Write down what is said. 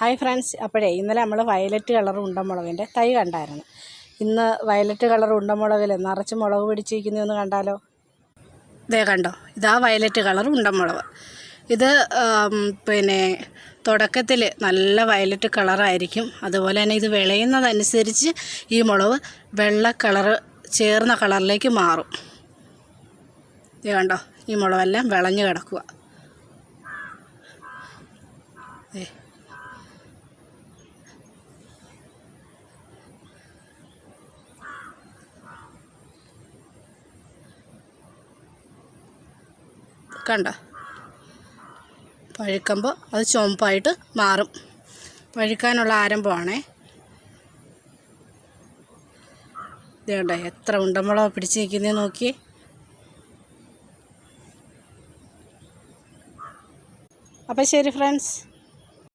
Hi friends. അപ്പോഴേ ഇന്നലെ നമ്മൾ വയലറ്റ് കളർ ഉണ്ടമുളകിന്റെ തൈ കണ്ടായിരുന്നു. ഇന്ന് വയലറ്റ് കളർ ഉണ്ടമുളകിൽ നിറച്ച് മുളക് പിടിച്ചിരിക്കുന്നതെന്ന് കണ്ടാലോ? ഇതേ കണ്ടോ? ഇതാ വയലറ്റ് കളർ ഉണ്ടമുളക്. ഇത് പിന്നെ തുടക്കത്തിൽ നല്ല വയലറ്റ് കളറായിരിക്കും. അതുപോലെ തന്നെ ഇത് വിളയുന്നതനുസരിച്ച് ഈ മുളക് വെള്ള കളറ് ചേർന്ന കളറിലേക്ക് മാറും. ഇത് കണ്ടോ? ഈ മുളകെല്ലാം വിളഞ്ഞു കിടക്കുക ദേ. കണ്ടോ. പഴുക്കുമ്പോൾ അത് ചുവപ്പായിട്ട് മാറും. പഴുക്കാനുള്ള ആരംഭമാണേ. ഇതേണ്ട എത്ര ഉണ്ടമ്പളോ പിടിച്ച് നിൽക്കുന്നത് നോക്കി അപ്പം ശരി ഫ്രണ്ട്സ്.